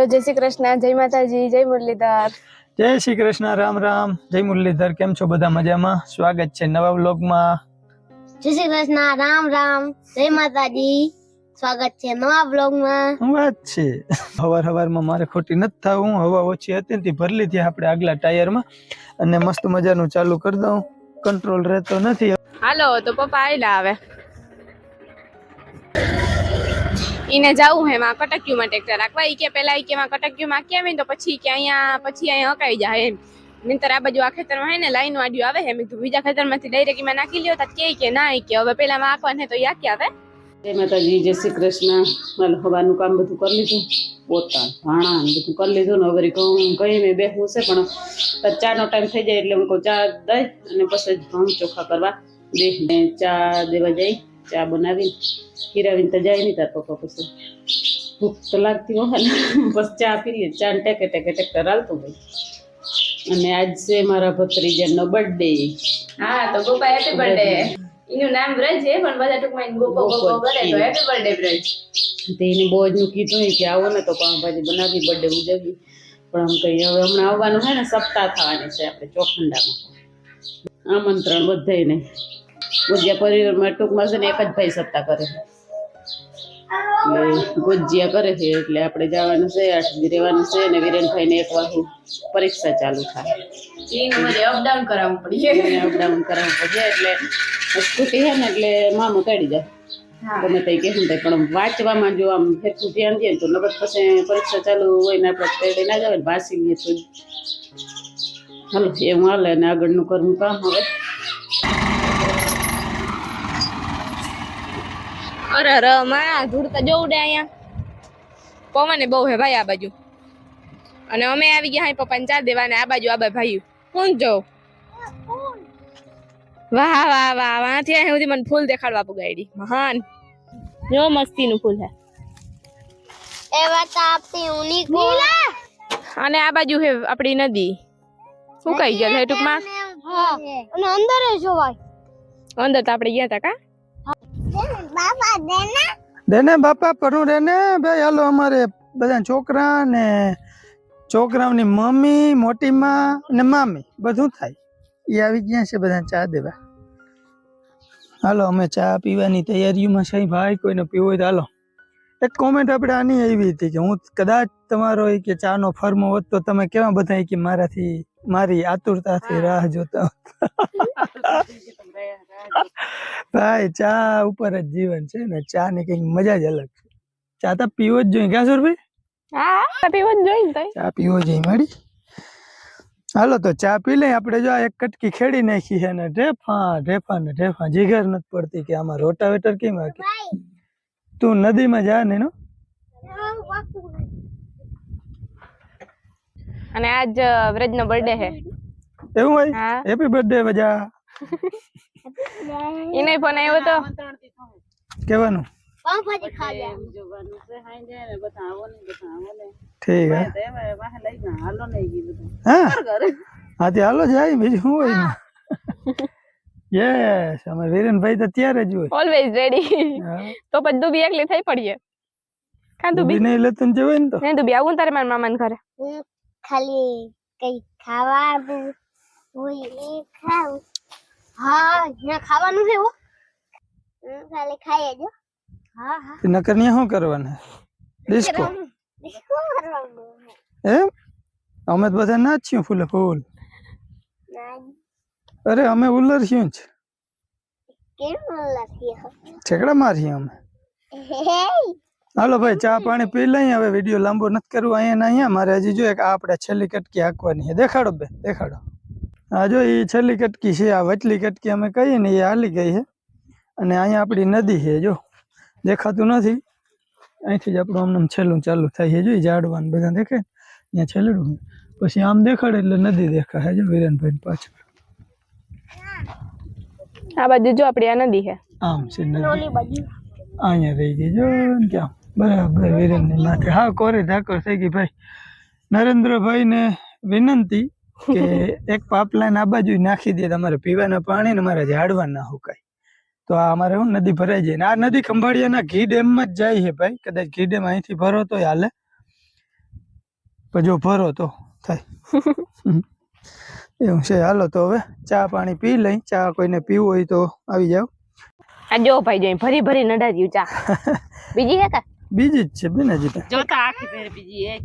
Hello જય શ્રી કૃષ્ણ જય માતાજી જય મુરલીધર. જય શ્રી કૃષ્ણ રામ રામ જય મુરલીધર કેમ છો બધા મજામાં? સ્વાગત છે નવા વ્લોગમાં. જય શ્રી કૃષ્ણ રામ રામ જય માતાજી. સ્વાગત છે નવા બ્લોગમાં વાત છે. હવાર હવારમાં મારે ખોટી નથી થવું હવા ઓછી હતી ને તે ભરી લીધી આપણે આગલા ટાયરમાં. અને મસ્ત મજાનું ચાલુ કરી દઉં. કંટ્રોલ રહેતો નથી. હાલો તો પપ્પા આયલા આવે ઈને જાવું હે માં કટક્યુમાં ટ્રેક્ટર રાખવા. ઈ કે પેલા ઈ કે માં કટક્યુમાં કેમ તો પછી કે અહીંયા, પછી અહીંયા હકાઈ જાય એમ. નહીંતર આ બાજુ આ ખેતરમાં હે ને લાઈન વાડ્યું આવે હે. મેં કીધું બીજા ખેતરમાંથી ડાયરેક્ટ એમાં નાખી લ્યો તો કે કે ના ઈ કે. હવે પેલા માં આખવાને તો યા કે આવે. જય માતાજી, જય શ્રી કૃષ્ણ. હાલ હવાનું કામ બધું કરી લીધું. પોતા ભાણા ને બધું કરી લીધું ને હવે ઘઉં કઈ મેં બેસવું છે, પણ તાર ચાનો ટાઈમ થઈ જાય એટલે હું કહું ચા દઈ અને પછી જ ઘઉં ચોખ્ખા કરવા દે ને ચા દેવા જઈ. ચા બનાવીને હિરાવીને તો જાય નહીં તાર પપ્પા પછી. ભૂખ તો લાગતી હોય ને. બસ ચા પીએ ચા ટેકે ટેકે ટેક હાલતું હોય. અને આજ છે મારા ભત્રીજાનો બર્થડે હા તો ગોપા હેપી બર્થડે એનું નામ બ્રજ છે પણ બધા ટૂંકમાં ગોપો ગોપો કરે તો હેપી બર્થડે બ્રજ. તે એને બહુ જ કીધું કે આવો ને તો પાઉંભાજી બનાવી બર્થડે ઉજવી પણ આમ કહીએ હવે હમણાં આવવાનું છે ને સપ્તાહ થવાની છે આપણે ચોખંડામાં. આમંત્રણ બધાને ગુજિયા પરિવારમાં ટૂંકમાં છે ને એક જ ભાઈ સત્તા કરે છે. એટલે ગુજિયા કરે છે એટલે આપણે જવાનું છે આઠ રહેવાનું છે અને વિરેનભાઈને એક વાર પરીક્ષા ચાલુ થાય. અપડાઉન કરાવવું પડે. અપડાઉન કરાવવું પડે એટલે સ્કૂટી છે ને એટલે મામું કાઢી જાય. ગમે તઈ કહેશું થાય પણ વાંચવામાં જો આમ હેરખું ધ્યાન દે તો નકર પછી પરીક્ષા ચાલુ હોય ને આપણે તેડે ના જાવ વાંચી લઈએ તો હાલો એવું હાલે ને આગળનું કરવું કામ હવે. અરે અરે માં ધૂળતા જોઉં ડે અહીંયા. પવન બહુ હે ભાઈ આ બાજુ. અને અમે આવી ગયા પપ્પાને ચા દેવાને આ બાજુ આ બાજુ ભાઈ હું જોઉં વાહ વાહ વાહ વાંથી અહીં સુધી મને ફૂલ દેખાડવા પગાડી. મહાન. જો મસ્તીનું ફૂલ હે. એવા વાત આપતી અને આ બાજુ હે આપણી નદી. શું ગયા ગયેલ હે ટૂંકમાં? અને અંદર જોવાય અંદર તો આપણે ગયા તા કા? બાબા દેને? દેને બાપા પરું રેને. ભાઈ હાલો અમારે બધા છોકરા ને છોકરાઓની મમ્મી મોટી માં ને મામી બધું થાય. એ આવી ગયા છે બધા ચા દેવા. હાલો અમે ચા પીવાની તૈયારીઓમાં છે. ભાઈ કોઈને પીવું હોય તો હાલો. એક કોમેન્ટ આપણે આની આવી હતી કે હું કદાચ તમારો કે ચાનો ફર્મો હોત તો તમે કેવા બધા કે મારાથી મારી આતુરતાથી રાહ જોતા હોત. ભાઈ ચા ઉપર જ જીવન છે ને ચા ની કંઈક મજા જ અલગ છે. ચા તો પીવો જ જોઈએ. ક્યાં સુરભાઈ હા પીવો જ જોઈએ તઈ. ચા પીવો જોઈએ મારી. હાલો તો ચા પી લઈ આપણે જો આ એક કટકી ખેડી નાખી છે ને ઢેફા ઢેફા ને ઢેફા. જીગર નથી પડતી કે આમાં રોટાવેટર કેમ હાકે તું નદીમાં જા ને નો? અને આજ વ્રજનો બર્થડે છે. એવું હોય? હા. હેપી બર્થડે મજા ફોન આવ્યો તો? કેવાનું? પાઉંભાજી ખાવા જોવાનું છે હાંજે ને બતાવો ને બતાવો ને. ઠીક હે. તો વાહ લઈ જા હાલો નહીં ગઈ બધું. હા? હા તે હાલો જાય બીજું શું હોય ને યસ અમે વિરેનભાઈ તો ત્યારે જ હોય. ઓલવેઝ રેડી તો પછી તું બી એકલી થઈ પડીએ. કાં તું બી વિનય લેતું જવાય ને તો. નહીં તું બી આવું તારે મારા મામાને ઘરે. ખાલી કઈ ખાવાનું હોય એ ખાવું હા અહીંયા ખાવાનું છે હો. હું ખાલી ખાઈ જો હા હા. તે નકર ન્યા શું કરવાના? ડિસ્કો. શું કરવાનું એમ? અમે તો બધા નાચ્યું ફૂલે ફૂલ. ના અરે અમે ઉલરસ્યું જ. કેમ લખી ઠેકડા મારીએ અમે. હે હાલો ભાઈ ચા પાણી પી લઈએ હવે વીડિયો લાંબો નથી કરવો અહીંયા ને અહીંયા. મારે હજી જો એક આ આપણે છેલ્લી કટકી હાંકવાની છે. દેખાડો બે દેખાડો. હા જો એ છેલ્લી કટકી છે આ વચલી કટકી અમે કહીએ ને એ હાલી ગઈ છે અને અહીંયા આપણી નદી છે જો દેખાતું નથી અહીંથી જ આપણું આમ છેલ્લું ચાલુ થાય છે જો એ ઝાડવાનું બધા દેખાય ને અહીંયા છેલ્લું છે. પછી આમ દેખાડે એટલે નદી દેખાય જો વિરેનભાઈ પાછળ આ બાજુ જો આપણી આ નદી છે આમ છે નદી ઓલી બાજુ અહીંયા રહી ગઈ જો ને ક્યાં બરાબર વિરેનની માથે હા કોરી ધાકર થઈ ગઈ ભાઈ નરેન્દ્રભાઈ ને વિનંતી કે એક પાઇપલાઇન આ બાજુ નાખી દે તમારે પીવાના પાણી ને મારે ઝાડવા ના હુકાય. તો આ અમારે હું નદી ભરાઈ જાય આ નદી ખંભાળિયાના ઘી ડેમમાં જ જાય છે ભાઈ. કદાચ ઘી ડેમ અહીંથી ભરો તો હાલે. જો ભરો તો થાય. એવું છે. હાલો તો હવે ચા પાણી પી લઈ. ચા કોઈને પીવું હોય તો આવી જાવ આ જો ભાઈ જોઈ ભરી ભરી નડાર્યું ચા. બીજી હે કા? બીજી જ છે બેન હજી જોતા આખી ફેર બીજી એક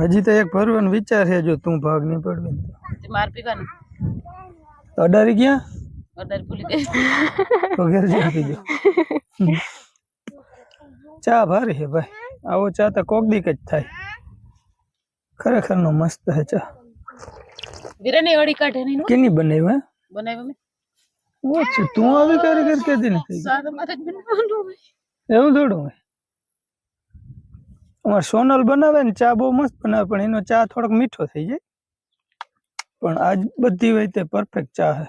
હજી તો એક ભરવાનો વિચાર છે જો તું ભાગ નહીં પડવે ને. માર પીવાનું. અડારી ગયા? અડારી ભૂલી ગઈ. તો ઘેર જઈ આપી દો. ચા ભારે છે ભાઈ. આવો ચા તો કોક દીક જ થાય. ખરેખર નો મસ્ત હે ચા. વિરાની અડી કાઢે નહીં નો કેની બનાવ્યું બનાવ્યો મેં. હે ઓછું. તું આવી કરી કરી કે નથી. સાદ મારે જ બનાવવાનું એવું થોડું હોય. અમાર સોનલ બનાવે ને ચા બહુ મસ્ત બનાવે પણ એનો ચા થોડોક મીઠો થઈ જાય. પણ આજ બધી હોય તે પરફેક્ટ ચા છે.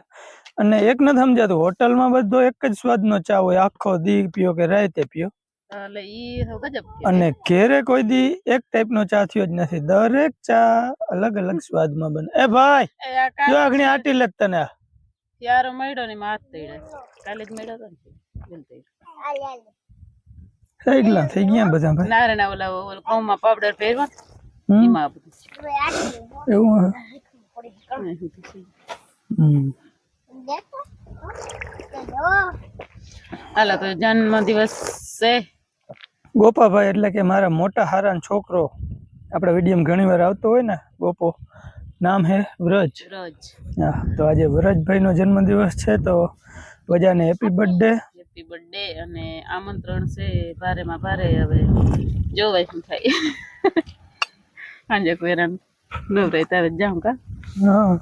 અને એક નથી સમજાતું હોટલમાં બધો એક જ સ્વાદનો ચા હોય આખો દી પીઓ કે રાતે પીઓ એટલે ઈ તો ગજબ કહેવાય. અને ઘેરે કોઈ દી એક ટાઈપનો ચા થયો જ નથી. દરેક ચા અલગ અલગ સ્વાદમાં બને. એ ભાઈ જો આગણી આટી લેત તને. આ. મળ્યો ને માથ તૈડે કાલે જ મળ્યો હતો ને સાઈડલા થઈ ગયા બધા ભાઈ? નારે ના ઓલા ઓલા ઘઉંમાં પાવડર પહેરવા હમ, એમાં બધું એવું. હમ. હાલો તો જન્મ દિવસ છે. ગોપાભાઈ એટલે કે મારા મોટા હારાનો છોકરો. આપણે વિડીયમ ઘણી વાર આવતો હોય ને ગોપો. નામ હે વ્રજ. વ્રજ. હા તો આજે વ્રજભાઈનો જન્મદિવસ છે તો બધાને હેપી બર્થડે હેપી બર્થડે અને આમંત્રણ છે ભારેમાં ભારે હવે. જોવાય શું થાય. સાંજે કોઈ હેરાન ન રહે ત્યારે જ જાઉં કા? હા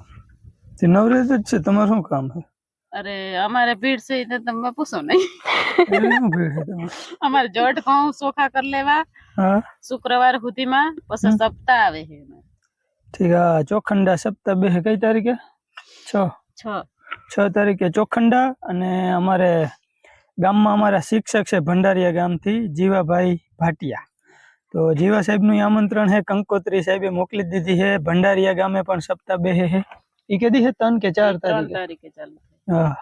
તે નવરેત જ છે તમારું શું કામ છે? અરે અમારે ભીડ છે એ તો તમે પૂછો નહીં. એટલે શું ભીડ છે તમારે? અમારે જટ ઘઉં ચોખા કરી લેવા. હા? શુક્રવાર સુધીમાં પછી સપ્તાહ આવે છે એમાં. ઠીક આ ચોખંડા સપ્તાહ બે કઈ તારીખે? છ. છ. છ તારીખે ચોખંડા અને અમારે ગામમાં અમારા શિક્ષક છે ભંડારીયા ગામથી જીવાભાઈ ભાટિયા. તો જીવા સાહેબનું ઈ આમંત્રણ છે કંકોત્રી સાહેબે મોકલી જ દીધી છે ભંડારીયા ગામે પણ સપ્તાહ બે છે એ કેદી છે ત્રણ કે ચાર ત્રણ તારીખે? તારીખે ચાલુ થાય. હા.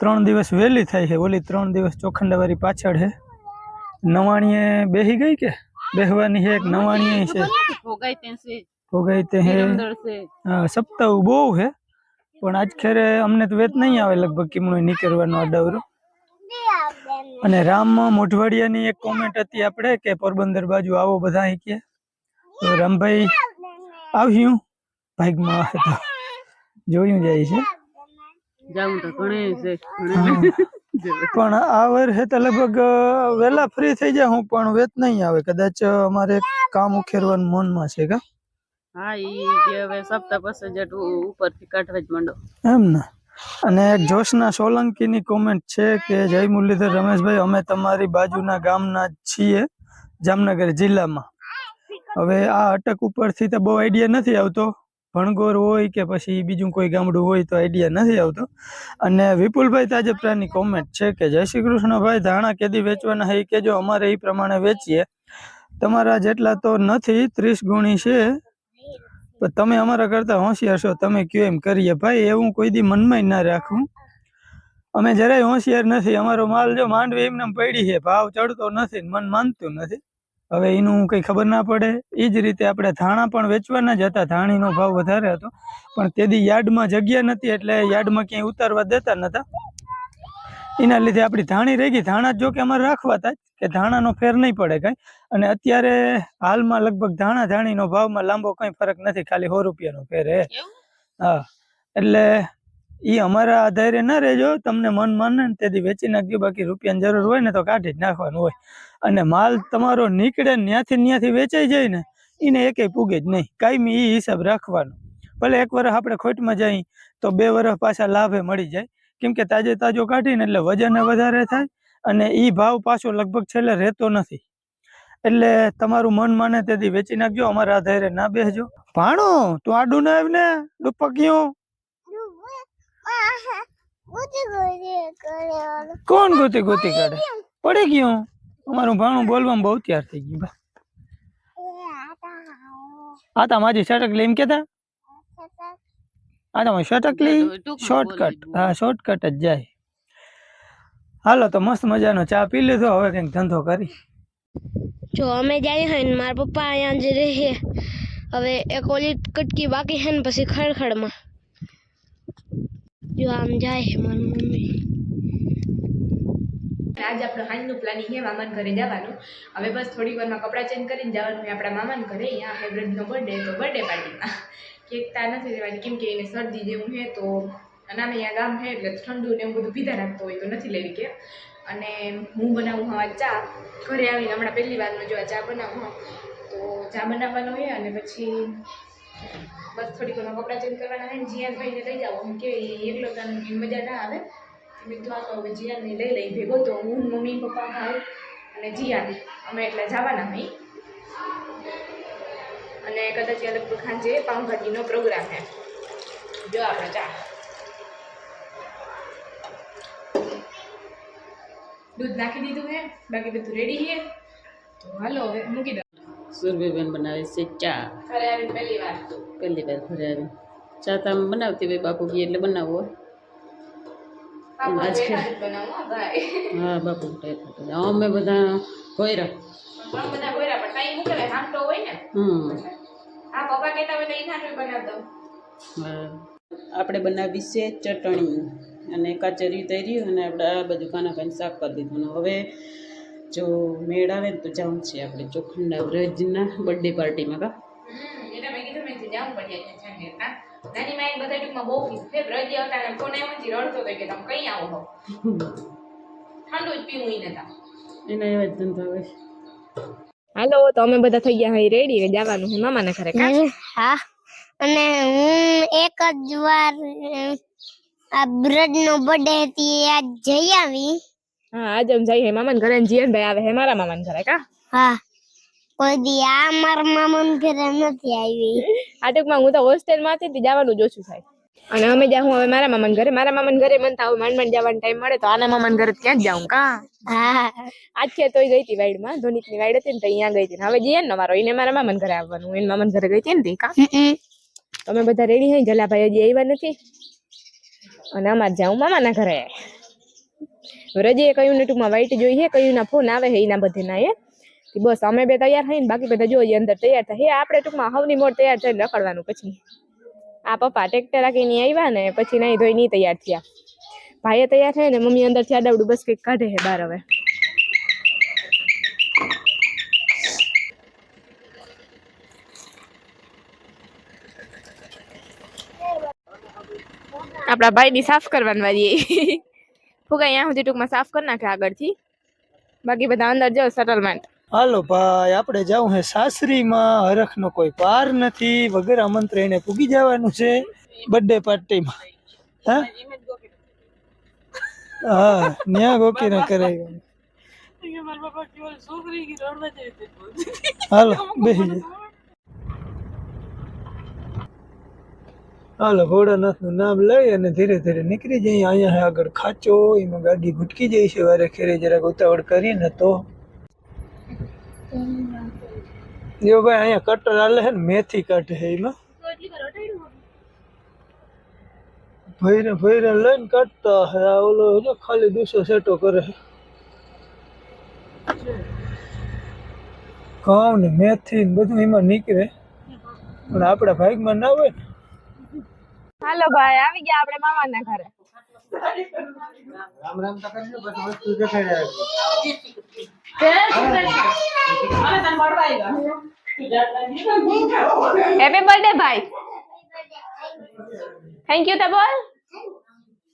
ત્રણ દિવસ વહેલી થાય છે ઓલી ત્રણ દિવસ ચોખંડાવાળી પાછળ છે નવાણીએ બેહી ગઈ કે? બેહવાની છે એક નવાણીએ છે. ભોગાઈ ત્યાં છે. ભોગાઈ તે હે. તિરંદર છે. હા, સપ્તાહ બહુ છે પણ આજ ખેરે અમને તો વેત નહીં આવે લગભગ કિમણો નીકળવાનો અડાવરો બે આપણે અને રામ મોઢવાડિયાની એક કોમેન્ટ હતી આપણે કે પોરબંદર બાજુ આવો બધા કે. તો રામભાઈ આવ્યું ભાગમાં આવે જોયું જાય છે. પણ આ વર્ષે તો લગભગ વેલા વહેલા ફ્રી થઈ જાય હું પણ વેત નહીં આવે. કદાચ અમારે કામ ઉખેરવાનું મનમાં છે કા? હા ઈ હવે સપ્તાહ પછી જટ ઉપરથી કાઢવા જ માંડો. એમ ને? અને જોશના સોલંકીની કોમેન્ટ છે કે, જય મુરલીધર રમેશભાઈ, અમે તમારી બાજુના ગામના છીએ, જામનગર જિલ્લામાં. હવે આ અટક ઉપરથી તો બહુ આઈડિયા નથી આવતો. ભણગોર હોય કે પછી બીજું કોઈ ગામડું હોય તો આઈડિયા નથી આવતો. અને વિપુલભાઈ તાજપરાની કોમેન્ટ છે કે, જય શ્રી કૃષ્ણભાઈ, ધાણા કેદી વેચવાના છે કે જો અમારે એ પ્રમાણે વેચીએ. તમારા જેટલા તો નથી, ત્રીસ ગુણી છે પણ તમે અમારા કરતા હોશિયાર છો, તમે કયો એમ કરીએ. ભાઈ એવું કોઈ દી મનમાં ના રાખવું અમે જરાય હોશિયાર નથી, અમારો માલ જો માંડવી એમને પડી છે, ભાવ ચડતો નથી મન માનતું નથી. હવે એનું કંઈ ખબર ના પડે. એ જ રીતે આપણે ધાણા પણ વેચવાના જ હતા, ધાણીનો ભાવ વધારે હતો. પણ તેદી યાર્ડમાં જગ્યા નથી એટલે યાર્ડમાં ક્યાંય ઉતારવા દેતા નતા એના લીધે આપણી ધાણી રહી ગઈ. ધાણા જો કે અમારે રાખવા હતા કે ધાણાનો ફેર નહીં પડે કાંઈ. અને અત્યારે હાલમાં લગભગ ધાણા ધાણીનો ભાવમાં લાંબો કંઈ ફરક નથી ખાલી સો રૂપિયાનો ફેર હે. હા એટલે એ અમારા આધારે ના રહેજો તમને મન માને ને તેથી વેચી નાખજો બાકી રૂપિયાની જરૂર હોય ને તો કાઢી જ નાખવાનું હોય. અને માલ તમારો નીકળે ને ત્યાંથી ત્યાંથી વેચાઈ જાય ને એને એકેય પૂગે જ નહીં. કાયમી એ હિસાબ રાખવાનો. ભલે એક વર્ષ આપણે ખોટમાં જઈએ તો બે વર્ષ પાછા લાભે મળી જાય. કેમ કે તાજે તાજો કાઢીને એટલે વજન વધારે થાય અને એ ભાવ પાછો લગભગ છેલ્લે રહેતો નથી. એટલે તમારું મન માને તેથી વેચી નાખજો અમારા આધારે ના બેસજો. ભાણો તું આડું ના આવ ને ડુપકીઓ ગુજી ગુજી કરે ઓલો કોણ ગોતી ગોતી કાઢે? પડી ગયું. અમારું ભાણું બોલવામાં બહુ તૈયાર થઈ ગયું. બા. આ તા માજી શટકલી એમ કેતા આ તો શટકલી ટૂંકમાં શોર્ટકટ હા શોર્ટકટ જ જાય. હાલો તો મસ્ત મજાનો ચા પી લીધો. હવે કંઈક ધંધો કરી. જો અમે જાય હે ને મારા પપ્પા અહીંયા જ રહે હવે એક ઓલી કટકી બાકી છે ને પછી ખડખડમાં. જો આમ જાય છે મારી મમ્મી. આજે આપણો હાંજનું પ્લાનિંગ છે મામાના ઘરે જવાનું. હવે બસ થોડીક વારમાં કપડાં ચેન્જ કરીને જવાનું આપણા મામાના ઘરે. અહીંયા હાઇબ્રિડનો બર્થડે તો બર્થડે પાર્ટીમાં કેક તા નથી દેવાની કેમ કે એને શરદી જેવું છે તો અને અમે અહીંયા ગામ છે એટલે ઠંડુ ને એવું બધું પીધા રાખતો હોય તો નથી લેવી કે. અને હું બનાવું હા ચા. ઘરે આવીને હમણાં પહેલી વારનો જો આ ચા બનાવું હા તો ચા બનાવવાનો હોય અને પછી બસ થોડીક ઘણા કપડાં ચેન્જ કરવાના છે જીયાનભાઈને લઈ જાઓ હું કે એકલો તને મજા ના આવે. મેં તો હવે જીયાનને લઈ લઈ ભેગો. તો હું મમ્મી પપ્પા ભાઈ અને જીયાન. અમે એટલે જવાના હોય અને કદાચ અલગ ખાંજે પાઉંભાજીનો પ્રોગ્રામ છે. જો આપણે ચા. દૂધ નાખી દીધું છે બાકી બધું રેડી છે તો હાલો હવે મૂકી દો. સુરભીબેન બનાવે છે ચા. ઘરે પહેલી વાર. પહેલી વાર ઘરે આવી ચા તો બનાવતી હોય બાપુ ગઈ એટલે બનાવું. હો ભાઈ. હા બાપુ અમે બધા પણ બધા ગોયરા પણ ટાઈમ મૂકે આમ હોય ને. હમ. હા પપ્પા કહેતા હોય તો ઈ નાટક દઉં. આપણે બનાવી છે ચટણી. અને કચેરી તરી અને આપણે આ બધું કાના કાન શાક કરી દીધું અને હવે જો મેળ આવે ને તો જવું છે આપણે ચોખંડા વ્રજના બર્થડે પાર્ટીમાં કા? નાની માઈ બધા ટૂંકમાં બહુ ખુશ છે બ્રજ ને કોને એમ જ રડતો કે તમે કઈ આવો હો? ઠંડુ જ પીવું ઈ નતા. એના એવા જ ધંધા હોય હાલો તો અમે બધા થઈ ગયા હઈ રેડી જવાનું છે મામાના ઘરે હા. અને હું એક જ વાર આ બ્રજ નો બર્થડે હતી આજ જઈ આવી. હા આજે અમે જઈએ મામાના ઘરે જીયન ભાઈ આવે હે. મારા મામાના ઘરે કા? હા. કોઈ દી આ મારા મામા ઘરે નથી આવી. આ ટૂંકમાં હું તો હોસ્ટેલમાં હતી જવાનું જ ઓછું થાય. અને અમે જાઉં હવે મારા મામાના ઘરે મારા મામાના ઘરે મન થાવ હવે માંડ માંડ જવાનો ટાઈમ મળે તો આના મામાના ઘરે ક્યાં જ જાઉં કા? હા. આજ કે તોય ગઈ હતી વાઈડમાં. ધોનીકની વાઈડ હતી ને તો અહીંયા ગઈ હતી. ને હવે જીયન મારો. એને મારા મામાના ઘરે આવવાનું. એને મામાના ઘરે ગઈ હતી ને કા. તમે બધા રેડી હોય જલાભાઈ હજી આવ્યા નથી. અને અમારે જાઉં મામાના ઘરે વ્રજીએ કહ્યું ને ટૂંકમાં વાઈટ જોઈએ છે, કયું ના ફોન આવે છે, એના બધેના એ. બસ અમે બે તૈયાર થઈને બાકી બધા જોઈએ અંદર તૈયાર થાય. હે, આપણે ટૂંકમાં હવની મોડ તૈયાર થઈને રખડવાનું પછી. આ પપ્પા ટ્રેક્ટર રાખીને આવ્યા ને પછી નહીં ધોઈ નહીં તૈયાર થયા. ભાઈએ તૈયાર થાય ને મમ્મી અંદરથી આડાવડું બસ કંઈક કાઢે છે બાર હવે. આપણા ભાઈની સાફ કરવાની વારી ફુગા અહીંયા સુધી ટૂંકમાં સાફ કરી નાખે આગળથી. બાકી બધા અંદર જાઓ સેટલમેન્ટ હાલો ભાઈ આપણે જાવું હે સાસરીમાં. હરખનો કોઈ પાર નથી. વગર એને પૂગી જવાનું છે. બર્થડે પાર્ટીમાં હા? હા ન્યા ગોકીને કરાય. હાલો બેસી જાઓ હાલો, ભોળાનાથનું નામ લઈ અને ધીરે ધીરે નીકળી જઈએ. અહીંયા આગળ ખાચો, એમાં ગાડી ભૂટકી જાય છે. વારે ખેરે જરાક ઉતાવળ કરીને તો. જો ભાઈ, અહીંયા કટર હાલે છે ને, મેથી કાઢે છે એમાં. ભૈરે ભૈરે લઈને કાઢતા હે. આ ઓલો ખાલી દુસો સેટો કરે છે. ઘઉં ને મેથી ને બધું એમાં નીકળે. પણ આપણા ભાગમાં ના હોય ને હાલો ભાઈ આવી ગયા આપણે મામાના ઘરે. હેપી બર્થડે ભાઈ થેન્ક યુ તો બોલ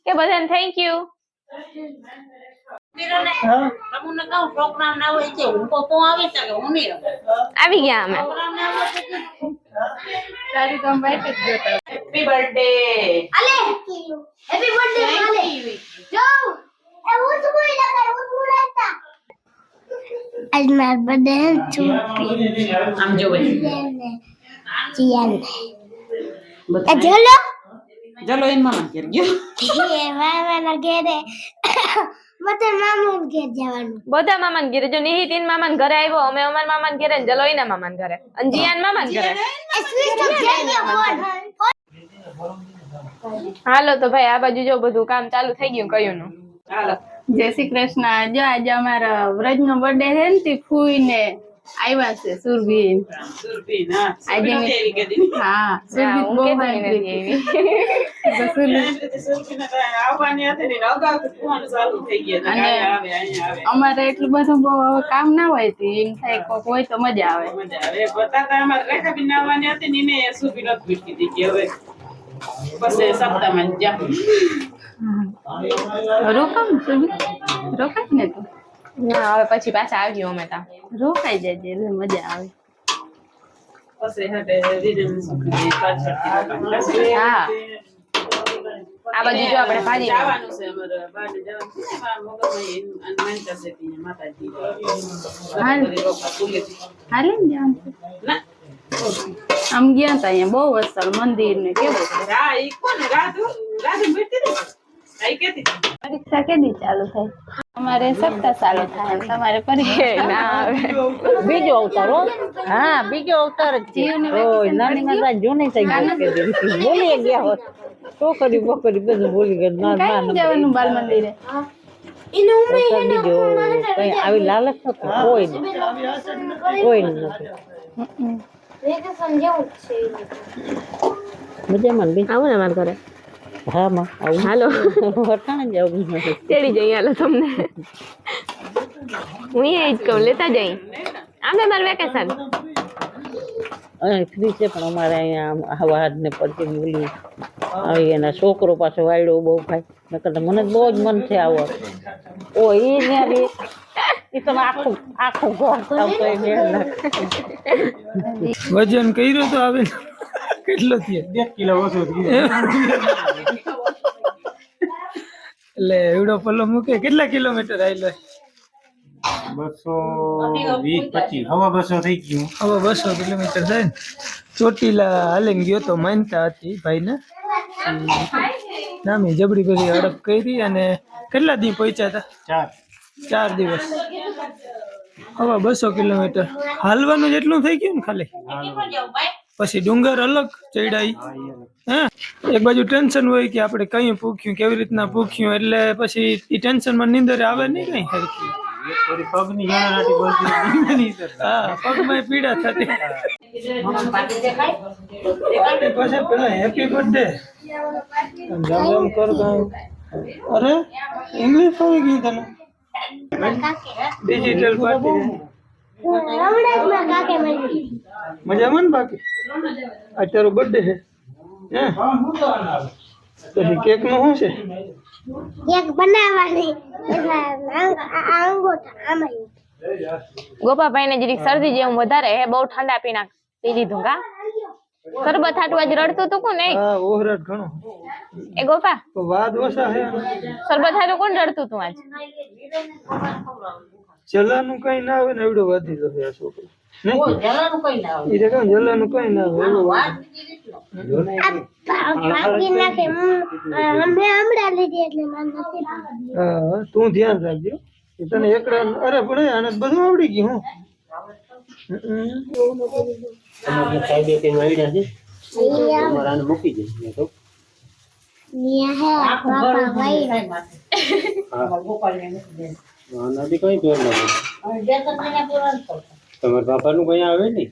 કે બધાને થેન્ક યુ હા આવી ગયા અમે. તારી તો હેપી બર્થડે અલે હેપી બર્થડે માલે. જો એ હું શું બોલી લગાય હું શું આજ માર બર્થડે છુપી આમ જો ભાઈ ચિયાન એ બધા ચલો ચલો મામા ઘેર ગયો. એ ઘરે. મતલબ મામાન ઘેર જવાનું. બધા મામાના ઘરે. જો નિહિતિન મામાન ઘરે આવ્યો અમે અમાર મામાન ઘરે ને જલોઈના મામાન ઘરે. અંજિયાન મામાન ઘરે. હાલો તો ભાઈ આ બાજુ જો બધું કામ ચાલુ થઈ ગયું કયું નું? હાલો. જય શ્રી કૃષ્ણ. આજે આજે અમારા વ્રજ નો બર્થડે છે ને તે ફૂઈ ને આવ્યા છે સુરભીન. આજે હા સુરભીન બહુ અને- અમારે એટલું બધું કામ ના હોય તો એમ થાય કોક હોય તો મજા આવે. મજા આવે. બતાતા અમારે રેખાબેન આવવાની હતી ને એને સુરભી નથી ભીટકી કે હવે. પછી સપ્તાહમાં રોકામ રોકાય ને તું. ના હવે પછી પાછા આવ્યો અમે તા રોકાઈ જજે એટલે મજા આવે. હા. આ બાજુ જો આપણે ભાજી જવાનું છે અમારે બાને જવાનું છે મગજમાં માનતા છે માતાજી. હાલ. ને જામ ના. આમ ગયા હતા અહીંયા બહુ વસ્તાર મંદિર ને કેવું છે? ઈ કોને રાધુ રાધુ ભીટકી હતી આઈ કેતી પરીક્ષા કેદી ચાલુ થાય? અમારે સપ્તાહ ચાલુ થાય તમારે પરીક્ષા ના આવે. બીજો અવતાર હો. હા બીજો અવતાર જ છે. ઓય નાની જૂની થઈ ગઈ. બોલી ગયા હોત. છોકરી બોકરી બધું ભૂલી ગયું ના ના જવાનું બાલ મંદિરે બીજો કઈ આવી લાલચ કોઈ નહીં કોઈ નથી મજામાં આવું ને અમારા ઘરે. હા માં આવું? હાલો. વટાણે જ આવું. તેડી જઈ હાલો તમને. હું એ જ કહું લેતા જઈ આમે મારું વેકેશન ફ્રી છે પણ અમારે અહીંયા આમ ને પડતી બોલી આવી એના છોકરો પાછો વાયડો બહુ ભાઈ નકર તો મને બહુ જ મન છે આવો. ઓ એ ને એ તમે આખું આખું ઘર વજન કર્યું તો આવે. ને કેટલો થયો બે કિલો ઓછો એટલે એવડો પલ્લો મૂકે? કેટલા કિલોમીટર આવેલો બસો વીસ પચીસ. હવા બસો થઈ ગયું. હવે બસો કિલોમીટર થાય ને? ચોટીલા હાલીને ગયો તો માનતા હતી ભાઈને. નામી જબડી કરી હડપ કરી અને કેટલા દી પહોંચ્યા હતા? ચાર. ચાર દિવસ. હવે બસો કિલોમીટર. હાલવાનું જેટલું થઈ ગયું ને ખાલી? પછી ડુંગર અલગ ચડાઈ. હે એક બાજુ ટેન્શન હોય કે આપણે કઈ પૂખ્યું કેવી રીતના પૂખ્યું એટલે પછી એ ટેન્શનમાં નીંદર આવે નહીં કઈ હરખી. થોડી પગની જણારાટી બોલતી નહીં સર. હા પગમાં પીડા થતી. પછી પેલા હેપી બર્થડે જમ જમ કર કાંઈ. અરે ઇંગ્લિશ આવી ગઈ તને. ડિજિટલ પાર્ટી રમણાજમાં કાકે મળી મજામાં ને બાકી? આ તારો બર્થડે છે. હે? પછી કેકનું શું છે? કેક બનાવવાની. આમાં ગોપાભાઈ ને જરીક શરદી જેવું વધારે હે બહુ ઠંડા પીણા પી લીધું કા શરબત હાટું આજ રડતું તું કોણ નહીં? હા ઓહરાટ ઘણો. એ ગોપા? તો વાદ ઓછા હે શરબત હાટું કોણ રડતું તું આજ? જલાનું કઈ ના આવે ને એવડો વધી જશે આ છોકરો. જલાનું કઈ ના આવે જલાનું કઈ ના આવે તું ધ્યાન રાખજો. તને એકડા અરે પણ એ આને બધું આવડી ગયું હું. મૂકી દે મેં તો ન્યા બાપા ભાઈ કઈ ફેર ના તમારા બાપાનું કઈ આવે ને.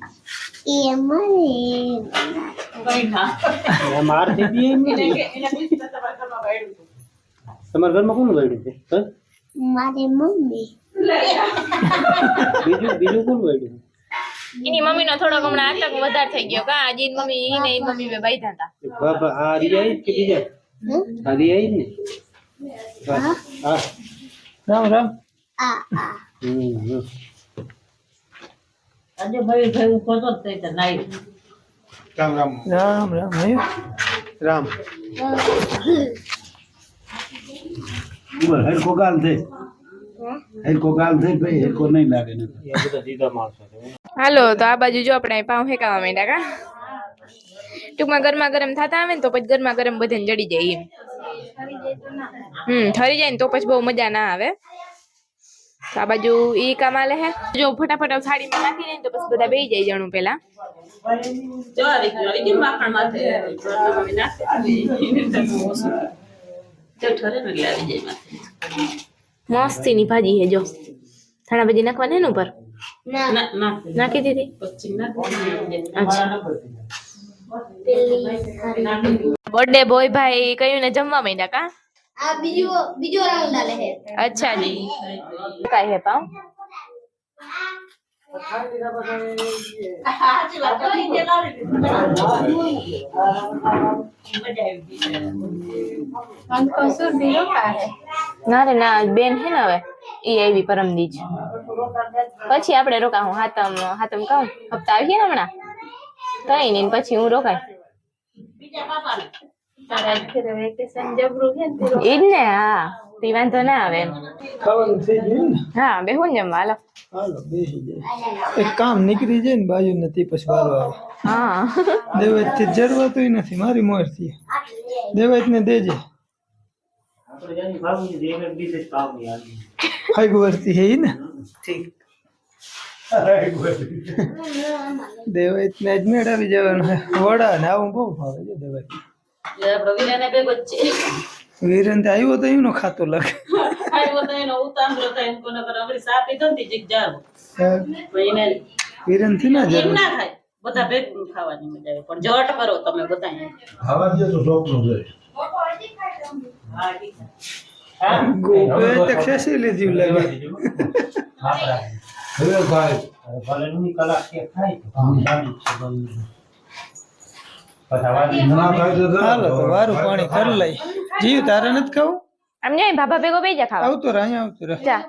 એ મને એમ આરતી બી એમ નથી. તમારા ઘરમાં કોનું વાયડું છે? મારી મમ્મી. બીજું બીજું કોનું વાયડું એની મમ્મી નો થોડોક હમણાં આતંક વધારે થઈ ગયો. કા આજે મમ્મી ને મમ્મી બે બાઈધા હતા. બાપા આ રિયા કે બીજા? આ રિયા ને? રામ રામ આ આ હમ હમ. આજે ભાઈ ભાઈ ઉપર તો થઈ તો નાઈ રામ રામ રામ રામ હે રામ બોલ હેડકો ગાલ દે હેડકો ગાલ દે ભાઈ હેડકો નહીં લાગે ને એ બધા સીધા માણસો છે હાલો તો આ બાજુ જો આપણે પાઉં ફેંકાવા માંડ્યા કા? ટૂંકમાં ગરમા ગરમ થતા આવે ને તો પછી ગરમા ગરમ બધાને જડી જાય એમ. હમ ઠરી જાય ને તો પછી બહુ મજા ના આવે. તો આ બાજુ ઈ કામાલે હે. જો ફટાફટ થાળીમાં નાખી દે તો પછી બધા બેસી જાય જણું પેલા. જો આવી ગયું, આવી ગયું માખણ માથે. મમ્મી નાખતી હતી. જો ઠરે ને એટલે આવી જાય માથે. મસ્તીની ભાજી હે જો. ધાણા ભાજી નાખવાની એના ઉપર? ના. ના ના નાખી દીધી? અચ્છા. બર્થડે બોય ભાઈ કયું ને જમવા માંડ્યા કા? આ બીજો બીજો રાઉન્ડ આલે હે. અચ્છા જી. કાઈ હે પાઉં ના રે ના બેન હે ને હવે ઈ આવી પરમ દીજ પછી આપણે રોકા હું હાતમ હાતમ કહું હપ્તા આવીએ ને હમણાં? કઈ નહીં પછી હું રોકાય. ઈ જ ને હા. તી વાંધો ના આવે એમ. ખાવાનું થઈ ગયું ને? હા બેહું ને જમવા હાલો. હાલો બેસી જાય એક કામ નીકળી જાય ને બાજુ નથી પછી વારો આવે. હા. દેવાયથી જરૂરત નથી મારી મોરથી. ને દેજે. હાઈક વર્તી હે ને? ઠીક. દેવાય ને જ મેળવી જવાનું વડા ને આવું બહુ ભાવે છે આપણો વિરાને તે આવ્યો તો એનો ખાતો લાગે. જાવ વીરનથી ના જરૂર. બધા ભેગું ખાવાની મજા આવે. પણ જટ કરો તમે બધા ખાવા દે તો જાય હા. ગોપે તે ખેસી લીધી લાગે. હવે ભાઈ ના ખાય તો હાલો તો વારું પાણી કરી લઈ. જીવ તારે નથી ખાવું? આમ જાય ભાભા ભેગો બે જા ખાવા. આવતો રહે આવતો રહે. જા.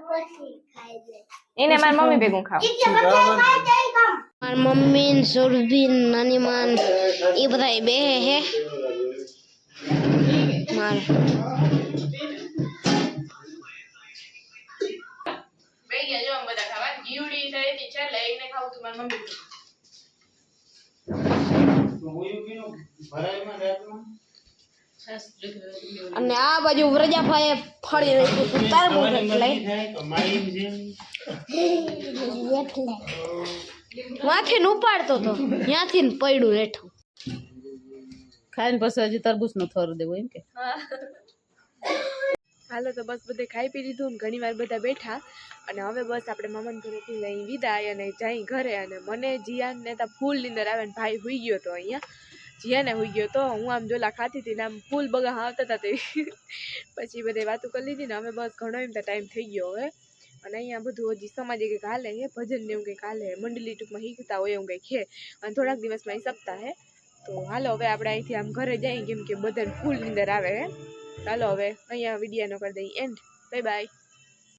એને મારી મમ્મી ભેગું ખાવ. મારી મમ્મી ને સુરભી નાની માન એ બધા બે હે. મારે બધા ખાવા જીવડી થઈ છે લઈને ખાવું તું મારી મમ્મી અને આ બાજુ વ્રજાભાઈ ફળી નાખ્યું તું તાર મોઢે લઈ. માથે ને ઉપાડતો તો ત્યાંથી ને પડ્યું રેઠું. ખાઈને પછી હજી તરબૂચ નો થોર દેવો એમ કે. હાલો તો બસ બધે ખાઈ પી લીધું ને ઘણી વાર બધા બેઠા. અને હવે બસ આપણે મામાના ઘરેથી લઈ વિદાય અને જઈ ઘરે અને મને જીયાને તો ફૂલ નીંદર આવે ને ભાઈ હોઈ ગયો તો અહીંયા. જીયાને હોઈ ગયો તો હું આમ જોલા ખાતી હતી ને આમ ફૂલ બગા આવતા હતા તે. પછી બધે વાતો કરી લીધી ને અમે બસ ઘણો એમ ટાઈમ થઈ ગયો હવે. અને અહીંયા બધું હજી સમાજે કંઈક હાલે હે, ભજન ને એવું કંઈક હાલે મંડળી ટૂંકમાં શીખતા હોય એવું કંઈક છે અને થોડાક દિવસમાં અહીં સપ્તાહ હે. તો હાલો હવે આપણે અહીંથી આમ ઘરે જઈએ કેમ કે બધાને ફૂલ નીંદર આવે હે. ચાલો હવે અહીંયા વિડીયોનો કરી દઈએ. And bye bye